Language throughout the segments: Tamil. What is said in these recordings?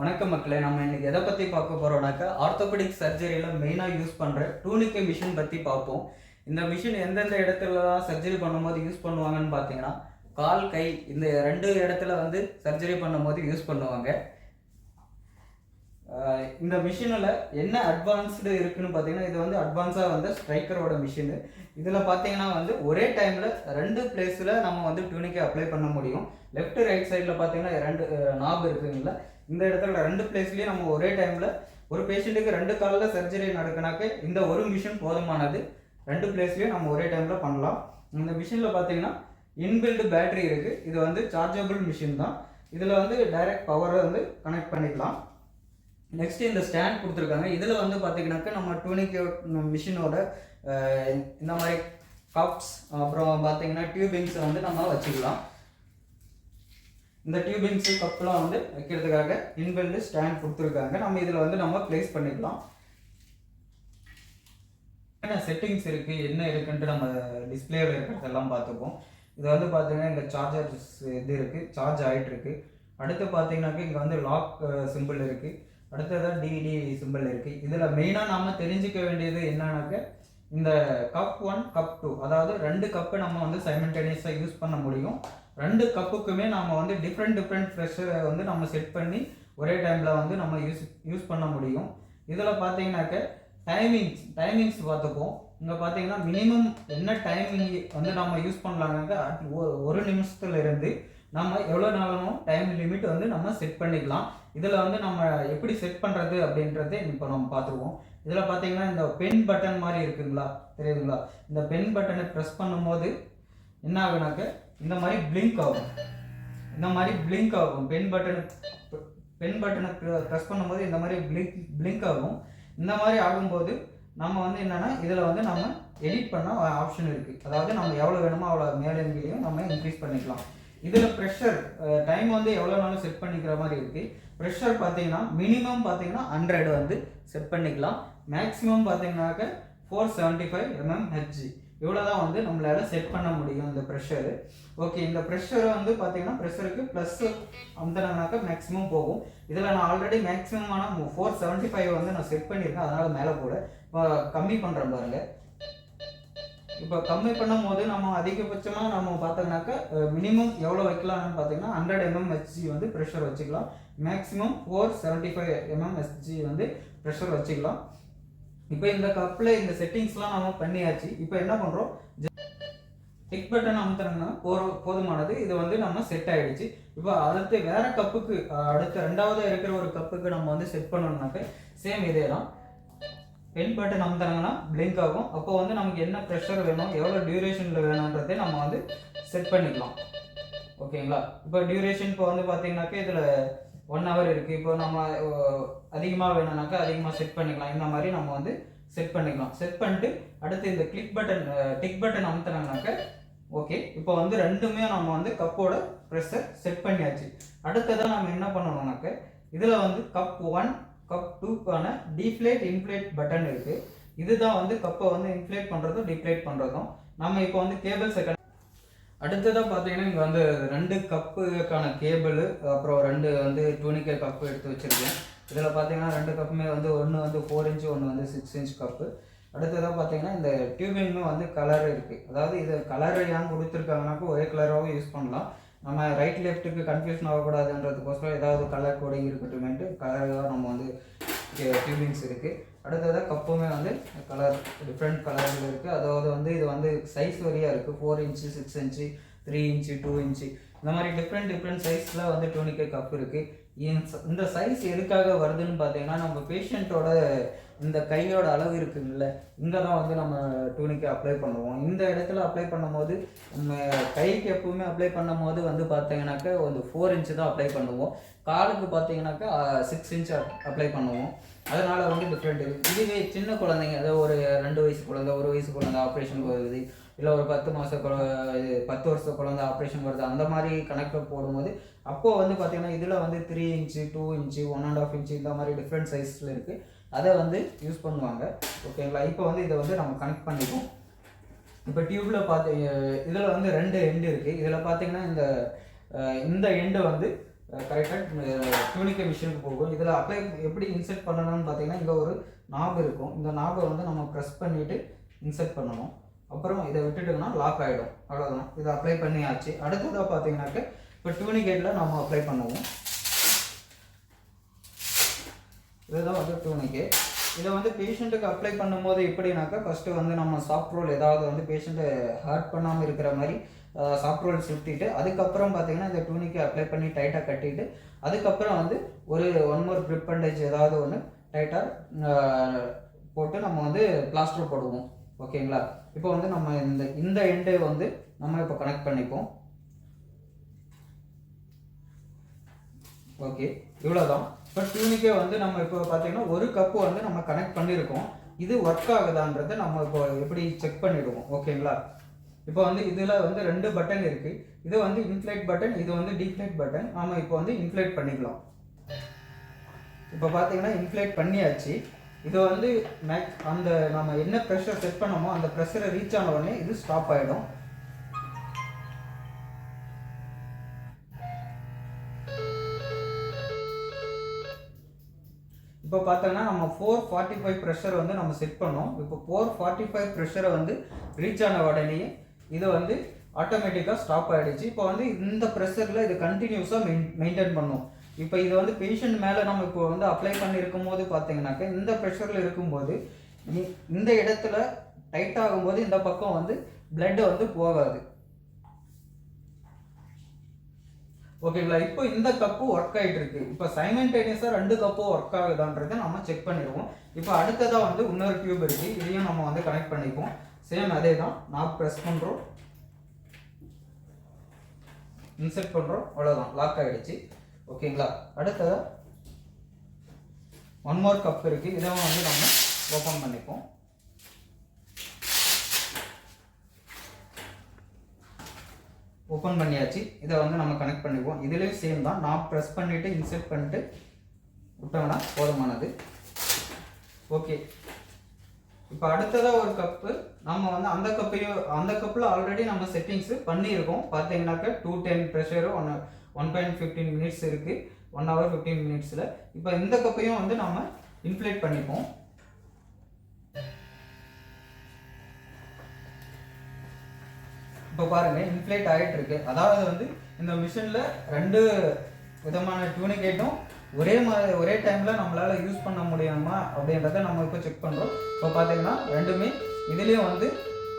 வணக்கம் மக்களே நம்ம இன்னைக்கு எதை பற்றி பார்க்க போகிறோம்னாக்கா ஆர்த்தோபெடிக் சர்ஜரியில் மெயினாக யூஸ் பண்ணுற டூனிக்கை மிஷின் பற்றி பார்ப்போம். இந்த மிஷின் எந்தெந்த இடத்துலலாம் சர்ஜரி பண்ணும்போது யூஸ் பண்ணுவாங்கன்னு பார்த்தீங்கன்னா கால் கை இந்த ரெண்டு இடத்துல வந்து சர்ஜரி பண்ணும்போது யூஸ் பண்ணுவாங்க. இந்த மிஷினில் என்ன அட்வான்ஸ்டு இருக்குன்னு பார்த்தீங்கன்னா இது வந்து அட்வான்ஸாக வந்து ஸ்ட்ரைக்கரோட மிஷினு இதில் பார்த்தீங்கன்னா வந்து ஒரே டைமில் ரெண்டு பிளேஸில் நம்ம வந்து டியூனிக்கை அப்ளை பண்ண முடியும். லெஃப்ட் ரைட் சைடில் பார்த்தீங்கன்னா ரெண்டு நாப் இருக்குங்களா இந்த இடத்துல ரெண்டு பிளேஸ்லேயும் நம்ம ஒரே டைமில் ஒரு பேஷண்ட்டுக்கு ரெண்டு காலில் சர்ஜரி நடக்குனாக்க இந்த ஒரு மிஷின் போதுமானது. ரெண்டு பிளேஸ்லேயும் நம்ம ஒரே டைமில் பண்ணலாம். இந்த மிஷினில் பார்த்தீங்கன்னா இன்பில்டு பேட்டரி இருக்குது இது வந்து சார்ஜபிள் மிஷின் தான். இதில் வந்து டைரக்ட் பவரை வந்து கனெக்ட் பண்ணிக்கலாம். நெக்ஸ்ட் இந்த ஸ்டாண்ட் கொடுத்துருக்காங்க. இதில் வந்து பார்த்தீங்கன்னாக்கா நம்ம டூனிக் மிஷினோட இந்த மாதிரி கப்ஸ் அப்புறம் பார்த்தீங்கன்னா டியூபிங்ஸை வந்து நம்ம வச்சுக்கலாம். இந்த டியூபிங்ஸு கப்லாம் வந்து வைக்கிறதுக்காக இன்பில்டு ஸ்டாண்ட் கொடுத்துருக்காங்க. நம்ம இதில் வந்து நம்ம ப்ளேஸ் பண்ணிக்கலாம். என்ன செட்டிங்ஸ் இருக்குது என்ன இருக்குன்ட்டு நம்ம டிஸ்பிளேவில் இருக்கிறதெல்லாம் பார்த்துப்போம். இது வந்து பார்த்தீங்கன்னா இங்கே சார்ஜர்ஸ் இது இருக்குது சார்ஜ் ஆகிட்டுருக்கு அடுத்து பார்த்தீங்கன்னாக்கா இங்கே வந்து லாக் சிம்பிள் இருக்குது அடுத்ததாக டிவிடி சிம்பிள் இருக்குது இதில் மெயினாக நாம் தெரிஞ்சுக்க வேண்டியது என்னன்னாக்க இந்த கப் ஒன் கப் டூ அதாவது ரெண்டு கப்பு நம்ம வந்து சைமல்டேனியஸாக யூஸ் பண்ண முடியும். ரெண்டு கப்புக்குமே நம்ம வந்து டிஃப்ரெண்ட் டிஃப்ரெண்ட் ஃப்ரெஷ்ஷை வந்து நம்ம செட் பண்ணி ஒரே டைமில் வந்து நம்ம யூஸ் யூஸ் பண்ண முடியும். இதில் பார்த்தீங்கன்னாக்க டைமிங்ஸ் டைமிங்ஸ் பார்த்துப்போம் இங்கே பார்த்தீங்கன்னா மினிமம் என்ன டைமிங் வந்து நம்ம யூஸ் பண்ணலாங்க ஒரு நிமிஷத்துல இருந்து நம்ம எவ்வளோ நாளும் டைம் லிமிட் வந்து நம்ம செட் பண்ணிக்கலாம். இதில் வந்து நம்ம எப்படி செட் பண்ணுறது அப்படின்றத இப்போ நம்ம பார்த்துருவோம் இதில் பார்த்தீங்கன்னா இந்த பென் பட்டன் மாதிரி இருக்குங்களா? தெரியுதுங்களா? இந்த பென் பட்டனை ப்ரெஸ் பண்ணும்போது என்ன ஆகுனாக்க இந்த மாதிரி பிளிங்க் ஆகும். இந்த மாதிரி பிளிங்க் ஆகும். பென் பட்டன் பென் பட்டனை ப்ரெஸ் பண்ணும்போது இந்த மாதிரி பிளிங்க் பிளிங்க் ஆகும். இந்த மாதிரி ஆகும்போது நம்ம வந்து என்னென்னா இதில் வந்து நம்ம எடிட் பண்ண ஆப்ஷன் இருக்குது அதாவது நம்ம எவ்வளோ வேணுமோ அவ்வளோ மேலே நம்ம இன்க்ரீஸ் பண்ணிக்கலாம். இதில் ப்ரெஷர் டைம் வந்து எவ்வளோ நாளும் செட் பண்ணிக்கிற மாதிரி இருக்குது ப்ரெஷர் பார்த்தீங்கன்னா மினிமம் பார்த்தீங்கன்னா ஹண்ட்ரட் வந்து செட் பண்ணிக்கலாம். மேக்ஸிமம் பார்த்தீங்கன்னாக்க four seventy five MM HG இவ்வளோ தான் வந்து நம்மளால் செட் பண்ண முடியும் இந்த ப்ரெஷரு ஓகே இந்த ப்ரெஷரை வந்து பார்த்தீங்கன்னா ப்ரெஷருக்கு ப்ளஸ் அமுத்தினாக்க மேக்ஸிமம் போகும். இதில் நான் ஆல்ரெடி மேக்ஸிமம் ஆனால் ஃபோர் செவன்ட்டி ஃபைவ் வந்து நான் செட் பண்ணியிருக்கேன். அதனால் மேலே போட இப்போ கம்மி பண்ணுறேன் பாருங்கள் இப்போ கம்மி பண்ணும் போது நம்ம அதிகபட்சமாக நம்ம பார்த்தோம்னாக்கா மினிமம் எவ்வளோ வைக்கலாம்னு பார்த்தீங்கன்னா ஹண்ட்ரட் எம்எம் ஹெச்ஜி வந்து ப்ரெஷர் வச்சுக்கலாம். Maximum four seventy five MM HG வந்து ப்ரெஷர் வச்சுக்கலாம். இப்போ இந்த கப்பில் இந்த செட்டிங்ஸ்லாம் நம்ம பண்ணியாச்சு. இப்போ என்ன பண்ணுறோம் டிக் பட்டன் அமுத்துறோம்னா போற போதுமானது. இது வந்து நம்ம செட் ஆயிடுச்சு. இப்போ அடுத்து வேற கப்புக்கு அடுத்து ரெண்டாவது இருக்கிற ஒரு கப்புக்கு நம்ம வந்து செட் பண்ணணும்னாக்க சேம் இதே தான் பென் பட்டன் அமுத்துறாங்கன்னா பிளிங்க் ஆகும். அப்போ வந்து நமக்கு என்ன ப்ரெஷர் வேணும்? எவ்வளோ டியூரேஷனில் வேணுன்றதை நம்ம வந்து செட் பண்ணிக்கலாம். ஓகேங்களா இப்போ டியூரேஷன் இப்போ வந்து பார்த்தீங்கன்னாக்கா இதில் ஒன் ஹவர் இருக்குது இப்போ நம்ம அதிகமாக வேணும்னாக்கா அதிகமாக செட் பண்ணிக்கலாம். இந்த மாதிரி நம்ம வந்து செட் பண்ணிக்கலாம். செட் பண்ணிட்டு அடுத்து இந்த கிளிக் பட்டன் டிக் பட்டன் அமுத்துனாங்கனாக்க ஓகே இப்போ வந்து ரெண்டுமே நம்ம வந்து கப்போட ப்ரெஷர் செட் பண்ணியாச்சு. அடுத்ததாக நம்ம என்ன பண்ணணும்னாக்க இதில் வந்து கப் ஒன் கப் டூக்கான டீஃப்ளேட் இன்ஃப்ளேட் பட்டன் இருக்குது இதுதான் வந்து கப்பை வந்து இன்ஃப்ளேட் பண்ணுறதும் டிஃப்ளேட் பண்ணுறதும் நம்ம இப்போ வந்து கேபிள் செகண்ட் அடுத்ததாக பார்த்தீங்கன்னா இங்கே வந்து ரெண்டு கப்புக்கான கேபிள் அப்புறம் ரெண்டு வந்து டூனிக்கை கப்பு எடுத்து வச்சுருக்கேன். இதில் பார்த்தீங்கன்னா ரெண்டு கப்புமே வந்து ஒன்று வந்து ஃபோர் இன்ச்சு ஒன்று வந்து சிக்ஸ் இன்ச் கப்பு. அடுத்ததாக பார்த்தீங்கன்னா இந்த டியூபிங்கும் வந்து கலர் இருக்குது அதாவது இது கலர் ஏன் கொடுத்துருக்காங்கனாக்கா ஒரே கலராகவும் யூஸ் பண்ணலாம். நம்ம ரைட் லெஃப்ட்டுக்கு கன்ஃபியூஷன் ஆகக்கூடாதுன்றதுக்கோசரம் ஏதாவது கலர் கோடிங் இருக்கட்டுமேட்டு கலராக நம்ம வந்து டியூபிங்ஸ் இருக்குது அடுத்ததாக கப்புமே வந்து கலர் டிஃப்ரெண்ட் கலரில் இருக்குது அதாவது வந்து இது வந்து சைஸ் வரியாக இருக்குது four inch six inch three inch two inch இந்த மாதிரி டிஃப்ரெண்ட் டிஃப்ரெண்ட் சைஸில் வந்து டூனிக்கே கப் இருக்குது இந்த சைஸ் எதுக்காக வருதுன்னு பார்த்தீங்கன்னா நம்ம பேஷண்ட்டோட இந்த கையோட அளவு இருக்குங்கல்ல இங்கே தான் வந்து நம்ம டூனிக்கு அப்ளை பண்ணுவோம். இந்த இடத்துல அப்ளை பண்ணும்போது நம்ம கைக்கு எப்பவுமே அப்ளை பண்ணும் போது வந்து பார்த்தீங்கன்னாக்கா ஒரு ஃபோர் இன்ச்சு தான் அப்ளை பண்ணுவோம். காலுக்கு பார்த்தீங்கன்னாக்கா சிக்ஸ் இன்ச் அப்ளை பண்ணுவோம். அதனால் வந்து டிஃப்ரெண்ட் இருக்குது இதுவே சின்ன குழந்தைங்க அதாவது ஒரு ரெண்டு வயசு குழந்தை ஒரு வயசு குழந்தை ஆப்ரேஷன் வருது. இல்லை ஒரு பத்து மாத குழ இது பத்து வருஷ குழந்தை ஆப்ரேஷன் வருது. அந்த மாதிரி கணக்கில் போடும்போது அப்போது வந்து பார்த்தீங்கன்னா இதில் வந்து three inch two inch one and half inch இந்த மாதிரி டிஃப்ரெண்ட் சைஸில் இருக்குது அதை வந்து யூஸ் பண்ணுவாங்க. ஓகேங்களா இப்போ வந்து இதை வந்து நம்ம கனெக்ட் பண்ணிப்போம். இப்போ டியூப்பில் பார்த்து இதில் வந்து ரெண்டு எண்டு இருக்குது இதில் பார்த்தீங்கன்னா இந்த இந்த எண்டை வந்து கரெக்டாக டியூனிக்க மிஷினுக்கு போகும். இதில் அப்ளை எப்படி இன்செர்ட் பண்ணணும்னு பார்த்தீங்கன்னா இங்கே ஒரு நாப் இருக்கும். இந்த நாபை வந்து நம்ம ப்ரெஸ் பண்ணிவிட்டு இன்செர்ட் பண்ணணும். அப்புறம் இதை விட்டுட்டோம்னா லாக் ஆகிடும் அவ்வளோதான் இதை அப்ளை பண்ணியாச்சு. அடுத்ததாக பார்த்தீங்கன்னாக்க இப்போ டியூனிகேட்டில் நம்ம அப்ளை பண்ணுவோம். இதுதான் வந்து டூனிகேட் இதை வந்து பேஷண்ட்டுக்கு அப்ளை பண்ணும்போது எப்படின்னாக்கா ஃபஸ்ட்டு வந்து நம்ம சாஃப்ட் ரோல் ஏதாவது வந்து பேஷண்ட்டை ஹர்ட் பண்ணாமல் இருக்கிற மாதிரி சாஃப்ட் ரோல் சுற்றிட்டு அதுக்கப்புறம் பார்த்தீங்கன்னா இந்த டூனிக்கை அப்ளை பண்ணி டைட்டாக கட்டிட்டு அதுக்கப்புறம் வந்து ஒரு ஒன் மோர் க்ரிப் பண்டேஜ் ஏதாவது ஒன்று டைட்டாக போட்டு நம்ம வந்து பிளாஸ்டர் போடுவோம். ஓகேங்களா இப்போ வந்து நம்ம இந்த இந்த எண்டை வந்து நம்ம இப்போ கனெக்ட் பண்ணிப்போம். ஓகே இவ்வளோதான் இப்போ டியூனிக்கே வந்து நம்ம இப்போ பார்த்தீங்கன்னா ஒரு கப்பு வந்து நம்ம கனெக்ட் பண்ணியிருக்கோம் இது ஒர்க் ஆகுதான்றதை நம்ம இப்போ எப்படி செக் பண்ணிடுவோம்? ஓகேங்களா இப்போ வந்து இதில் வந்து ரெண்டு பட்டன் இருக்குது இது வந்து இன்ஃப்ளைட் பட்டன் இது வந்து டீஃப்ளைட் பட்டன் நாம் இப்போ வந்து இன்ஃப்ளைட் பண்ணிக்கலாம். இப்போ பார்த்தீங்கன்னா இன்ஃப்ளைட் பண்ணியாச்சு. இது வந்து மேக் அந்த நம்ம என்ன ப்ரெஷர் செட் பண்ணோமோ அந்த ப்ரெஷரை ரீச் ஆன உடனே இது ஸ்டாப் ஆகிடும் இப்போ பார்த்தோன்னா நம்ம ஃபோர் ஃபார்ட்டி ஃபைவ் ப்ரெஷர் வந்து நம்ம செட் பண்ணோம். இப்போ ஃபோர் ஃபார்ட்டி ஃபைவ் ப்ரெஷரை வந்து ரீச் ஆன உடனே இது வந்து ஆட்டோமேட்டிக்காக ஸ்டாப் ஆகிடுச்சு இப்போ வந்து இந்த ப்ரெஷரில் இது கண்டினியூஸாக மெயின் மெயின்டைன் பண்ணும். இப்போ இது வந்து பேஷண்ட் மேலே நம்ம இப்போ வந்து அப்ளை பண்ணியிருக்கும் போது பார்த்தீங்கன்னாக்க இந்த ப்ரெஷரில் இருக்கும்போது இந்த இடத்துல டைட் ஆகும்போது இந்த பக்கம் வந்து blood வந்து போகாது. ஓகேங்களா இப்போ இந்த கப்பு ஒர்க் ஆயிட்டு இருக்கு. இப்போ சைமன்டேனியஸாக ரெண்டு கப்பும் ஒர்க் ஆகுதான்றதை நம்ம செக் பண்ணிடுவோம். இப்போ அடுத்ததாக வந்து இன்னொரு டியூப் இருக்கு. இதையும் நம்ம வந்து கனெக்ட் பண்ணிப்போம் சேம் அதே தான் நாக் ப்ரெஸ் பண்ணுறோம் இன்செர்ட் பண்ணுறோம் அவ்வளோதான் லாக் ஆயிடுச்சு ஓகேங்களா அடுத்ததாக ஒன் மோர் கப் இருக்கு. இதை வந்து நம்ம ஓப்பன் பண்ணிப்போம் ஓப்பன் பண்ணியாச்சு. இதை வந்து நம்ம கனெக்ட் பண்ணிக்குவோம் இதுலேயும் சேம் தான். நான் ப்ரெஸ் பண்ணிவிட்டு இன்செர்ட் பண்ணிட்டு விட்டோம்னா போதுமானது. ஓகே இப்போ அடுத்ததாக ஒரு கப்பு நம்ம வந்து அந்த கப்பையும் அந்த கப்பில் ஆல்ரெடி நம்ம செட்டிங்ஸு பண்ணியிருக்கோம். பார்த்தீங்கன்னாக்க two ten ப்ரெஷரும் one one point fifteen minutes இருக்குது ஒன் ஹவர் ஃபிஃப்டீன் மினிட்ஸில் இப்போ இந்த கப்பையும் வந்து நம்ம இன்ஃப்ளேட் பண்ணிப்போம். இப்போ பாருங்க இன்ஃப்ளேட் ஆகிட்டு இருக்கு அதாவது வந்து இந்த மிஷினில் ரெண்டு விதமான டியூனிகேட்டும் ஒரே மாதிரி ஒரே டைமில் நம்மளால் யூஸ் பண்ண முடியுமா? அப்படின்றத நம்ம இப்போ செக் பண்ணுறோம் இப்போ பார்த்தீங்கன்னா ரெண்டுமே இதுலேயும் வந்து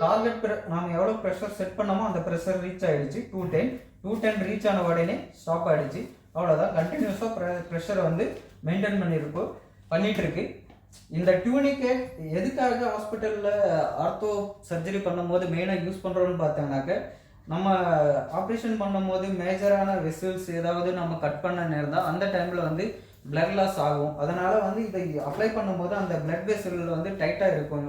டார்கெட் நாம் எவ்வளோ ப்ரெஷர் செட் பண்ணோமோ அந்த ப்ரெஷர் ரீச் ஆகிடுச்சு two ten two ten reach ஆன உடனே ஸ்டாப் ஆகிடுச்சு அவ்வளோதான் கண்டினியூஸாக ப்ரெஷரை வந்து மெயின்டைன் பண்ணியிருக்கோம். பண்ணிகிட்ருக்கு இந்த டியூனிகேட் எதுக்காக ஹாஸ்பிட்டலில் ஆர்த்தோ சர்ஜரி பண்ணும்போது மெயினாக யூஸ் பண்ணுறோம்னு பார்த்தோம்னாக்க நம்ம ஆப்ரேஷன் பண்ணும்போது மேஜரான வெசல்ஸ் ஏதாவது நம்ம கட் பண்ண நேரம் தான் அந்த டைமில் வந்து பிளட் லாஸ் ஆகும். அதனால் வந்து இதை அப்ளை பண்ணும்போது அந்த பிளட் vessel வந்து டைட்டாக இருக்கும்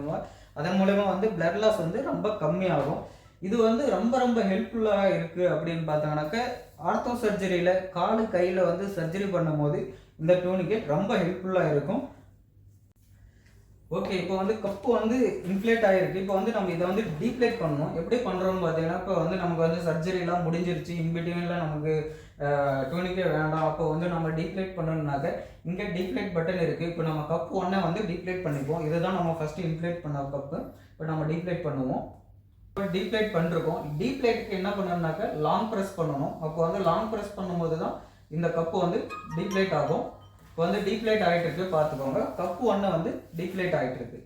அதன் மூலயமா வந்து பிளட் லாஸ் வந்து ரொம்ப கம்மியாகும். இது வந்து ரொம்ப ரொம்ப ஹெல்ப்ஃபுல்லாக இருக்குது அப்படின்னு பார்த்தாங்கனாக்க ஆர்த்தோ சர்ஜரியில் காலு கையில் வந்து சர்ஜரி பண்ணும்போது இந்த டூனிகேட் ரொம்ப ஹெல்ப்ஃபுல்லாக இருக்கும். ஓகே இப்போ வந்து கப்பு வந்து இன்ஃப்ளேட் ஆகிருக்கு இப்போ வந்து நம்ம இதை வந்து டீப்ளேட் பண்ணணும். எப்படி பண்ணுறோம்னு பார்த்தீங்கன்னா இப்போ வந்து நமக்கு வந்து சர்ஜரிலாம் முடிஞ்சிருச்சு. இன்பிட்வீனில் நமக்கு டூனிக்கே வேண்டாம். அப்போ வந்து நம்ம டீப்ளேட் பண்ணணும்னாக்க இங்கே டீப்ளேட் பட்டன் இருக்குது இப்போ நம்ம கப்பு ஒன்றை வந்து டீப்ளேட் பண்ணிப்போம் இதுதான் நம்ம ஃபஸ்ட்டு இன்ஃப்ளேட் பண்ண கப்பு இப்போ நம்ம டீப்ளேட் பண்ணுவோம். இப்போ டீப்ளேட் பண்ணிருக்கோம். டீப்ளேட்டுக்கு என்ன பண்ணணும்னாக்க லாங் ப்ரெஸ் பண்ணணும். அப்போ வந்து லாங் ப்ரெஸ் பண்ணும்போது தான் இந்த கப்பு வந்து டீப்ளேட் ஆகும். இப்போ வந்து டீப்ளேட் ஆகிட்டு இருக்கு பார்த்துக்கோங்க. கப்பு ஒன்று வந்து டீப்ளேட் ஆகிட்டு இருக்கு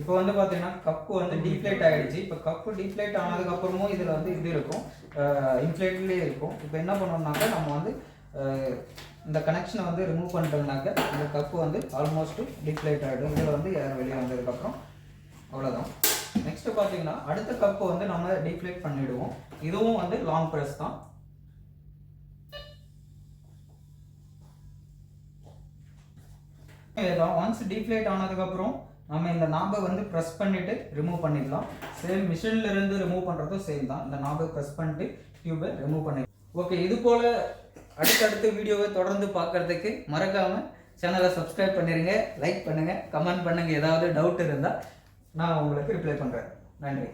இப்போ வந்து பார்த்தீங்கன்னா கப்பு வந்து டீப்ளேட் ஆகிடுச்சு இப்போ கப்பு டீப்ளேட் ஆனதுக்கப்புறமும் இதில் வந்து இது இருக்கும். இன்ஃப்ளேட்லேயே இருக்கும். இப்போ என்ன பண்ணோம்னாக்கா நம்ம வந்து இந்த கனெக்ஷனை வந்து ரிமூவ் பண்ணிட்டோம்னாக்க இந்த கப்பு வந்து ஆல்மோஸ்ட் டிஃப்ளேட் ஆகிடும் இதில் வந்து ஏர் வெளியே வந்ததுக்கப்புறம் அவ்வளோதான் நெக்ஸ்ட்டு பார்த்தீங்கன்னா அடுத்த கப்பு வந்து நம்ம டிஃப்ளேட் பண்ணிவிடுவோம் இதுவும் வந்து லாங் ப்ரெஸ் தான். இதான் ஒன்ஸ் டீப்ளேட் ஆனதுக்கப்புறம் நம்ம இந்த நாபை வந்து ப்ரெஸ் பண்ணிட்டு ரிமூவ் பண்ணிடலாம். சேம் மிஷின்ல இருந்து ரிமூவ் பண்ணுறதும் சேம் தான். இந்த நாபை ப்ரெஸ் பண்ணிட்டு டியூபை ரிமூவ் பண்ணி ஓகே இது போல் அடுத்தடுத்த வீடியோவை தொடர்ந்து பார்க்கறதுக்கு மறக்காமல் சேனலை சப்ஸ்கிரைப் பண்ணிடுங்க லைக் பண்ணுங்கள் கமெண்ட் பண்ணுங்கள் ஏதாவது டவுட் இருந்தால் நான் உங்களுக்கு ரிப்ளை பண்ணுறேன் நன்றி.